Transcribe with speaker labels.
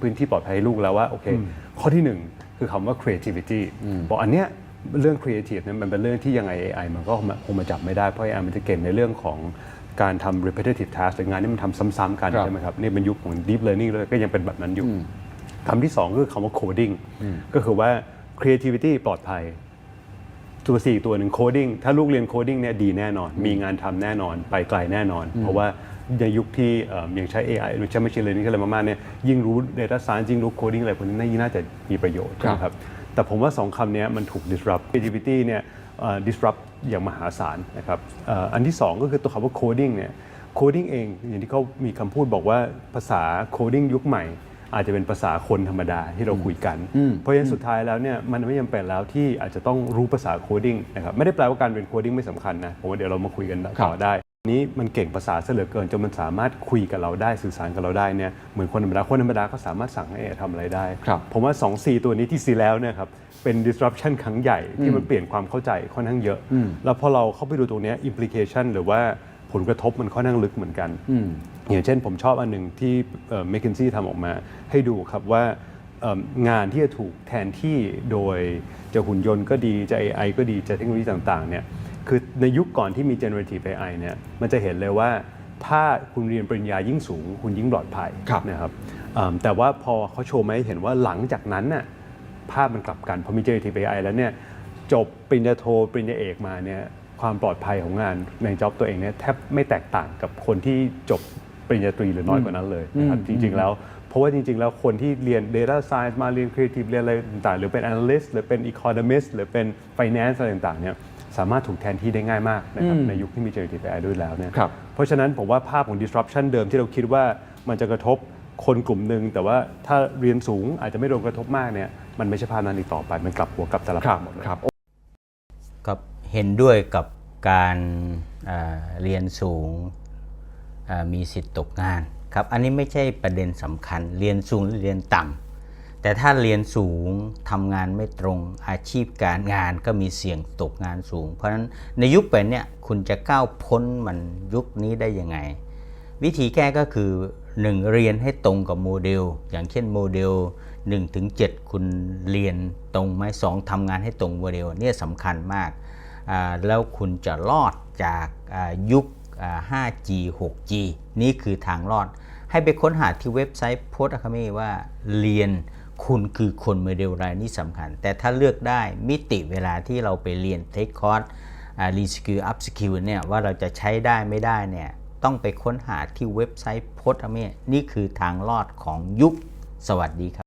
Speaker 1: พื้นที่ปลอดภัยให้ลูกแล้วว่าโอเค ข้อที่หนึ่งคือคำว่า creativity บอกอันเนี้ยเรื่อง creative เนี่ยมันเป็นเรื่องที่ยังไง AI มันก็คงมาคงมาจับไม่ได้ เพราะ AI มันจะเก่งในเรื่องของการทำ repetitive task หรืองานที่มันทำซ้ำๆกัน
Speaker 2: ครับ
Speaker 1: ใช่ไหมครับนี่เป็นยุคของ deep learning เลยก็ยังเป็นแบบนั้นอยู่คำที่สองก็คือคำว่า coding ก็คือว่า creativity ปลอดภัยตัวสี่ตัวหนึ่งโคดิ้งถ้าลูกเรียนโคดิ้งเนี่ยดีแน่นอน มีงานทำแน่นอน ไปไกลแน่นอน เพราะว่า ในยุคที่เอิ่มยังใช้ AI หรือใช้ Machine Learning อะไรมากๆเนี่ยยิ่งรู้ Data Science ยิ่งรู้โคดิ้งอะไรพวกนี้ยิ่งน่าจะมีประโยชน์
Speaker 2: ครับ
Speaker 1: นะครับแต่ผมว่าสองคำเนี้ยมันถูก disrupt creativity เนี่ยเอ่อ disrupt อย่างมหาศาลนะครับเอ่ออันที่สองก็คือตัวคำว่า coding เนี่ย coding เองอย่างที่เขามีคำพูดบอกว่าภาษา coding ยุคใหม่ อาจจะเป็นภาษาคนธรรมดาที่เราคุยกัน เพราะฉะนั้นสุดท้ายแล้วเนี่ยมันไม่จำเป็นแล้วที่อาจจะต้องรู้ภาษาโคดิ้งนะครับไม่ได้แปลว่าการเรียนโคดิ้งไม่สำคัญนะผมว่าเดี๋ยวเรามาคุยกันต่อได้อั นนี้มันเก่งภาษาเสยเหลือเกินจนมันสามารถคุยกับเราได้สื่อสารกับเราได้เนี่ยเหมือนคนธรรมดาคนธรรมดาก็สามารถสั่งให้ AI ทำอะไรได้
Speaker 2: ครับ
Speaker 1: ผมว่า2 4ตัวนี้ที่ซีแล้วเนี่ยครับเป็น disruption ครั้งใหญ่ที่มันเปลี่ยนความเข้าใจค่อนข้างเยอะ แล้วพอเราเข้าไปดูตรงเนี้ย implication หรือว่าผลกระทบมันค่อนข้างลึกเหมือนกันอย่างเช่นผมชอบอันหนึ่งที่เอ่อ McKinsey ทำออกมา ให้ดูครับว่าเอิ่มงานที่จะถูกแทนที่โดยจะหุ่นยนต์ก็ดีจะ AI ก็ดีจะเทคโนโลยีต่างๆเนี่ย คือในยุคก่อนที่มี generative AI เนี่ยมันจะเห็นเลยว่าถ้าคุณเรียนปริญญายิ่งสูง คุณยิ่งปลอดภัย
Speaker 2: ครับ
Speaker 1: นะครับเอิ่มแต่ว่าพอเขาโชว์มาให้เห็นว่าหลังจากนั้นน่ะภาพมันกลับกันพอมี generative AI แล้วเนี่ยจบปริญญาโทปริญญาเอกมาเนี่ยความปลอดภัยของงานในจ็อบตัวเองเนี่ยแทบไม่แตกต่างกับคนที่จบปริญญาตรีหรือน้อยกว่านั้นเลยนะครับจริง ๆ แล้ว เพราะว่าจริง ๆ แล้วคนที่เรียน Data Science มาเรียน Creative เรียนอะไรต่างๆ หรือเป็น Analyst หรือเป็น Economist หรือเป็น Finance อะไรต่างๆเนี่ย สามารถถูกแทนที่ได้ง่ายมากนะครับในยุคที่มี Generative AI ด้วยแล้วเนี่ย
Speaker 2: ครับ
Speaker 1: เพราะฉะนั้นผมว่าภาพของ disruption เดิมที่เราคิดว่ามันจะกระทบคนกลุ่มหนึ่งแต่ว่าถ้าเรียนสูงอาจจะไม่โดนกระทบมากเนี่ยมันไม่ใช่ภาพนั้นอีกต่อไป มันกลับหัวกลับตลับ
Speaker 2: ครับ
Speaker 1: หมดเลย
Speaker 2: ครับ
Speaker 3: กับเห็นด้วยกับการอ่าเรียนสูงอ่ามีสิทธิ์ตกงานครับอันนี้ไม่ใช่ประเด็นสำคัญเรียนสูงหรือเรียนต่ำ แต่ถ้าเรียนสูงทำงานไม่ตรงอาชีพการงานก็มีเสี่ยงตกงานสูง เพราะฉะนั้นในยุคแบบเนี้ยคุณจะก้าวพ้นมันยุคนี้ได้ยังไง วิธีแก้ก็คือ 1. เรียนให้ตรงกับโมเดล อย่างเช่นโมเดล1ถึง7คุณเรียนตรงไหมสองทำงานให้ตรงโมเดลเนี่ยสำคัญมาก แล้วคุณจะรอดจากยุคอ่า 5G 6G นี่คือทางรอด ให้ไปค้นหาที่เว็บไซต์ Post Academy ว่าเรียน คุณคือคนโมเดลรายนี่สำคัญ แต่ถ้าเลือกได้มิติเวลาที่เราไปเรียนเทคคอร์สรีสกิลอัพสกิลเนี่ยว่าเราจะใช้ได้ไม่ได้เนี่ยต้องไปค้นหาที่เว็บไซต์โพสเมนี่คือทางรอดของยุคสวัสดีครับ